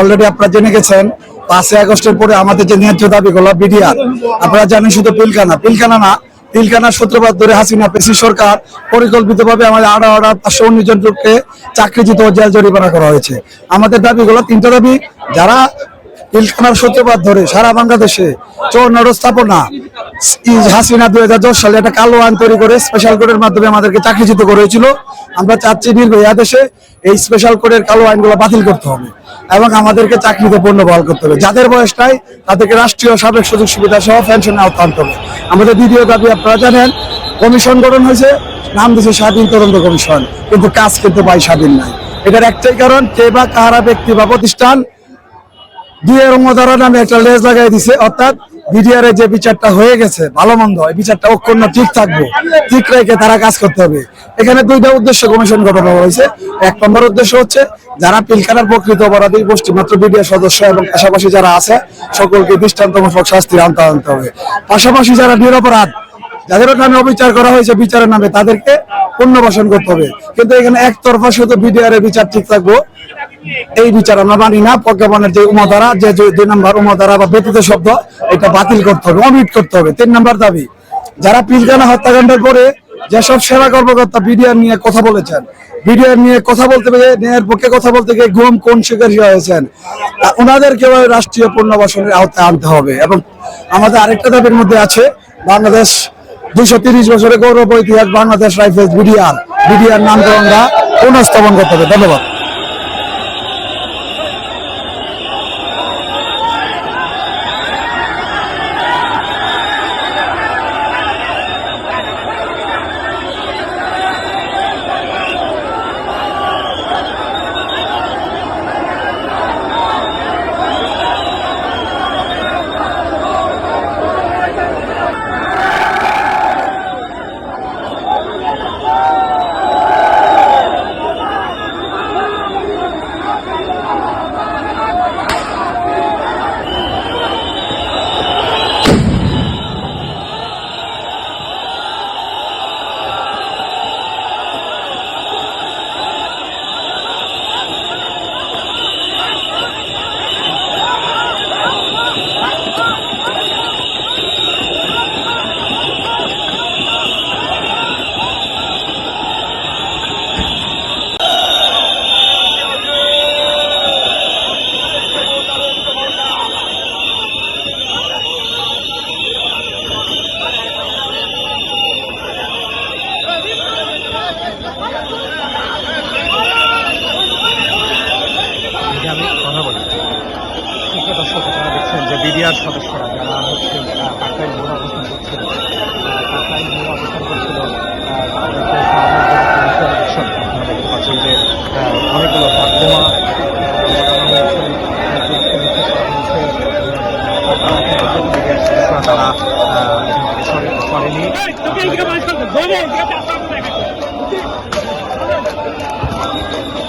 Already আপনারা জেনে গেছেন, পাঁচই আগস্টের পরে আমাদের যে ন্যায্য দাবিগুলো, বিডিআর, আপনারা জানেন শুধু পিলকানা পিলকানা না তিলকানা সূত্রপাত ধরে হাসিনা পেশি সরকার পরিকল্পিতভাবে আমাদের আড়া আড়া পাঁচশো উনিশ জন লোককে চাকরিচ্যুত জেল জরিমানা করা হয়েছে। আমাদের দাবিগুলো তিনটা দাবি, যারা পিলখানার সূত্রপাত ধরে সারা বাংলাদেশে চৌর্ণর স্থাপনা হাসিনা দুই হাজার দশ সালে একটা কালো আইন তৈরি করে স্পেশাল কোডের মাধ্যমে আমাদেরকে চাকরিচ্যুত করেছিল। আমরা চাচ্ছি নির্ভয় আদেশে এই স্পেশাল কোডের কালো আইনগুলো বাতিল করতে হবে এবং আমাদেরকে চাকরিতে পূর্ণ বহাল করতে হবে। যাদের বয়স নাই, তাদেরকে রাষ্ট্রীয় সাবেক সুযোগ সুবিধা সহ পেনশনে আওতা আনতে আমাদের দ্বিতীয় দাবি, আপনারা জানেন, কমিশন গঠন হয়েছে, নাম দিয়েছে স্বাধীন তদন্ত কমিশন, কিন্তু কাজ কিন্তু পাই স্বাধীন নাই। এটার একটাই কারণ, কে বা কাহারা ব্যক্তি বা প্রতিষ্ঠান দিয়ে রমদারা নামে একটা লেজ লাগাই দিছে, অর্থাৎ বিডিআর যে বিচারটা হয়ে গেছে, ভালো মন্দ, এই বিচারটা অক্ষুণ্ণ ঠিক থাকবে, ঠিক রেখে তারা কাজ করতে হবে। এখানে দুইটা উদ্দেশ্য কমিশন গঠন হয়েছে। এক নম্বর উদ্দেশ্য হচ্ছে, যারা পিলখানার প্রকৃত অপরাধী গোষ্ঠী মাত্র বিডিআর সদস্য এবং পাশাপাশি যারা আছে, সকলকে দৃষ্টান্তমূলক শাস্তির আনতে আনতে হবে। পাশাপাশি যারা নিরপরাধ, যাদের নামে অবিচার করা হয়েছে বিচারের নামে, তাদেরকে পুনর্বাসন করতে হবে। কিন্তু এখানে একতরফা শুধু বিডিআর এর বিচার ঠিক থাকব এই বিচার আমরা মানি না, প্রজ্ঞাপনের যে উমাধারা যে দুই নম্বর উমাধারা বা ব্যতীত শব্দ, এটা বাতিল করতে হবে, অমিট করতে হবে। তিন নম্বর দাবি, যারা পিলখানা হত্যাকাণ্ডের পরে যেসব সেবা কর্মকর্তা বিডিআর নিয়ে কথা বলেছেন, বিডিআর নিয়ে কথা বলতে গিয়ে, ন্যায়ের পক্ষে কথা বলতে গিয়ে গুম কোন শিকারী হয়েছেন ওনাদেরকেও রাষ্ট্রীয় পুনর্বাসনের আওতায় আনতে হবে। এবং আমাদের আরেকটা দাবির মধ্যে আছে, বাংলাদেশ দুইশো তিরিশ বছরের গৌরব ইতিহাস, বাংলাদেশ রাইফেলস বিডিআর। বিডিআর নামকরণরা পুনঃস্থাপন করতে হবে। ধন্যবাদ। দর্শক আপনারা দেখছেন যে বিডিআর সদস্যরা যারা হচ্ছে কাকাই মোড় অবস্থান করছিল কাকাই মোড় অবস্থান করছিল পাচ্ছেন যে অনেকগুলো বোমা তারা সরেনি। Thank you.